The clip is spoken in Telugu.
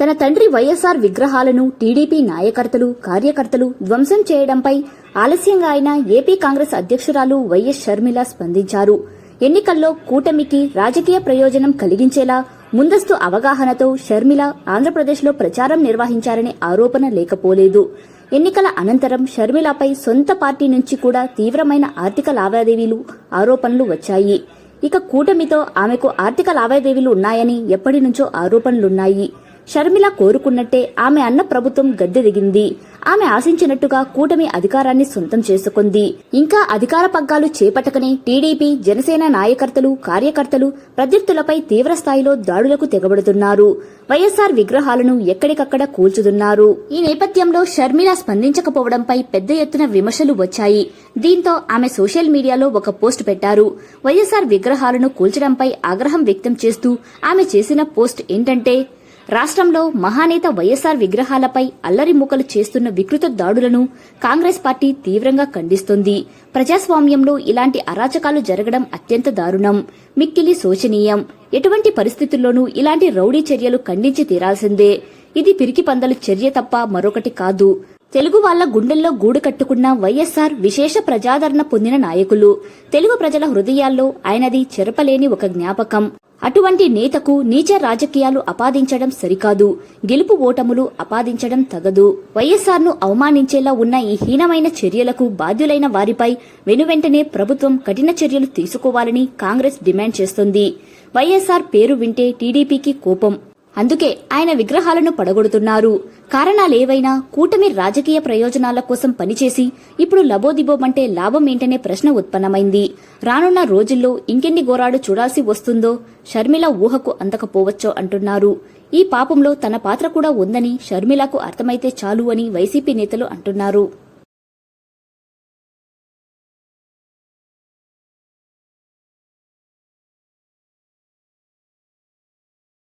తన తండ్రి వైఎస్ఆర్ విగ్రహాలను టీడీపీ నాయకర్తలు కార్యకర్తలు ధ్వంసం చేయడంపై ఆలస్యంగా అయిన ఏపీ కాంగ్రెస్ అధ్యక్షురాలు వైఎస్ షర్మిల స్పందించారు. ఎన్నికల్లో కూటమికి రాజకీయ ప్రయోజనం కలిగించేలా ముందస్తు అవగాహనతో షర్మిల ఆంధ్రప్రదేశ్లో ప్రచారం నిర్వహించారనే ఆరోపణ లేకపోలేదు. ఎన్నికల అనంతరం షర్మిలపై సొంత పార్టీ నుంచి కూడా తీవ్రమైన ఆర్థిక లావాదేవీలు ఆరోపణలు వచ్చాయి. ఇక కూటమితో ఆమెకు ఆర్థిక లావాదేవీలు ఉన్నాయని ఎప్పటి నుంచో ఆరోపణలున్నాయి. షర్మిల కోరుకున్నట్టే ఆమె అన్న ప్రభుత్వం గద్దె దిగింది ఆమె ఆశించినట్టుగా కూటమి అధికారాన్ని సొంతం చేసుకుంది. ఇంకా అధికార పగ్గాలు చేపట్టకనే టీడీపీ జనసేన నాయకర్తలు కార్యకర్తలు ప్రత్యర్థులపై తీవ్ర స్థాయిలో దాడులకు తెగబడుతున్నారు. వైఎస్ఆర్ విగ్రహాలను ఎక్కడికక్కడ కూల్చుతున్నారు. ఈ నేపథ్యంలో షర్మిల స్పందించకపోవడంపై పెద్ద ఎత్తున విమర్శలు వచ్చాయి. దీంతో ఆమె సోషల్ మీడియాలో ఒక పోస్ట్ పెట్టారు. వైఎస్ఆర్ విగ్రహాలను కూల్చడంపై ఆగ్రహం వ్యక్తం చేస్తూ ఆమె చేసిన పోస్ట్ ఏంటంటే రాష్ట్రంలో మహానేత వైఎస్ఆర్ విగ్రహాలపై అల్లరి మూకలు చేస్తున్న వికృత దాడులను కాంగ్రెస్ పార్టీ తీవ్రంగా ఖండిస్తోంది. ప్రజాస్వామ్యంలో ఇలాంటి అరాచకాలు జరగడం అత్యంత దారుణం. మిక్కిలి శోచనీయం. ఎటువంటి పరిస్థితుల్లోనూ ఇలాంటి రౌడీ చర్యలు ఖండించి తీరాల్సిందే. ఇది పిరికి పందల చర్య తప్ప మరొకటి కాదు. తెలుగు వాళ్ళ గుండెల్లో గూడు కట్టుకున్న వైఎస్ఆర్ విశేష ప్రజాదరణ పొందిన నాయకులు. తెలుగు ప్రజల హృదయాల్లో ఆయనది చెరపలేని ఒక జ్ఞాపకం. అటువంటి నేతకు నీచ రాజకీయాలు అపాదించడం సరికాదు. గెలుపు ఓటములు అపాదించడం తగదు. వైఎస్ఆర్ను అవమానించేలా ఉన్న ఈ హీనమైన చర్యలకు బాధ్యులైన వారిపై వెనువెంటనే ప్రభుత్వం కఠిన చర్యలు తీసుకోవాలని కాంగ్రెస్ డిమాండ్ చేస్తోంది. వైఎస్ఆర్ పేరు వింటే టీడీపీకి కోపం. అందుకే ఆయన విగ్రహాలను పడగొడుతున్నారు. కారణాలేవైనా కూటమి రాజకీయ ప్రయోజనాల కోసం పనిచేసి ఇప్పుడు లబోదిబోమంటే లాభం ఏంటనే ప్రశ్న ఉత్పన్నమైంది. రానున్న రోజుల్లో ఇంకెన్ని గోరాడు చూడాల్సి వస్తుందో షర్మిల ఊహకు అందకపోవచ్చో అంటున్నారు. ఈ పాపంలో తన పాత్ర కూడా ఉందని షర్మిలకు అర్థమైతే చాలు అని వైసీపీ నేతలు అంటున్నారు.